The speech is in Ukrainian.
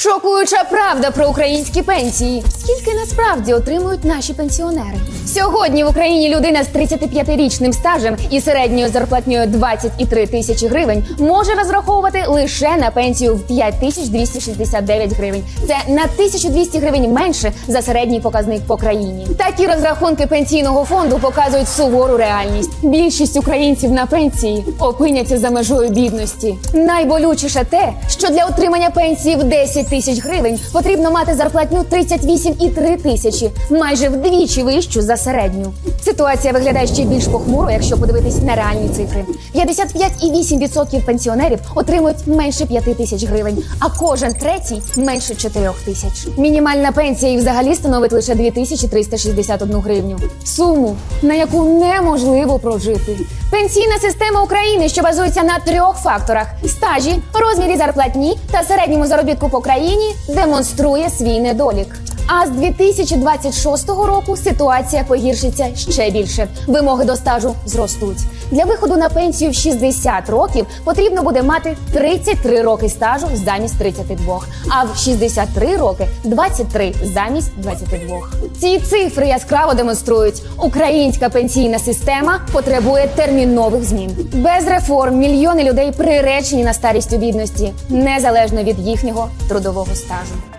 Шокуюча правда про українські пенсії. Скільки насправді отримують наші пенсіонери? Сьогодні в Україні людина з 35-річним стажем і середньою зарплатньою 23 тисячі гривень може розраховувати лише на пенсію в 5269 гривень. Це на 1200 гривень менше за середній показник по країні. Такі розрахунки пенсійного фонду показують сувору реальність. Більшість українців на пенсії опиняться за межою бідності. Найболючіше те, що для отримання пенсії в 10 тисяч гривень потрібно мати зарплатню 38,3 тисячі, майже вдвічі вищу за середню. Ситуація виглядає ще більш похмуро, якщо подивитись на реальні цифри. 55,8% пенсіонерів отримують менше 5 тисяч гривень, а кожен третій менше 4 тисяч. Мінімальна пенсія і взагалі становить лише 2361 гривню. Суму, на яку неможливо прожити. Пенсійна система України, що базується на трьох факторах: стажі, розмірі зарплатні та середньому заробітку по країні, демонструє свій недолік. А з 2026 року ситуація погіршиться ще більше. Вимоги до стажу зростуть. Для виходу на пенсію в 60 років потрібно буде мати 33 роки стажу замість 32, а в 63 роки 23 замість 22. Ці цифри яскраво демонструють, українська пенсійна система потребує термінових змін. Без реформ мільйони людей приречені на старість у бідності, незалежно від їхнього трудового стажу.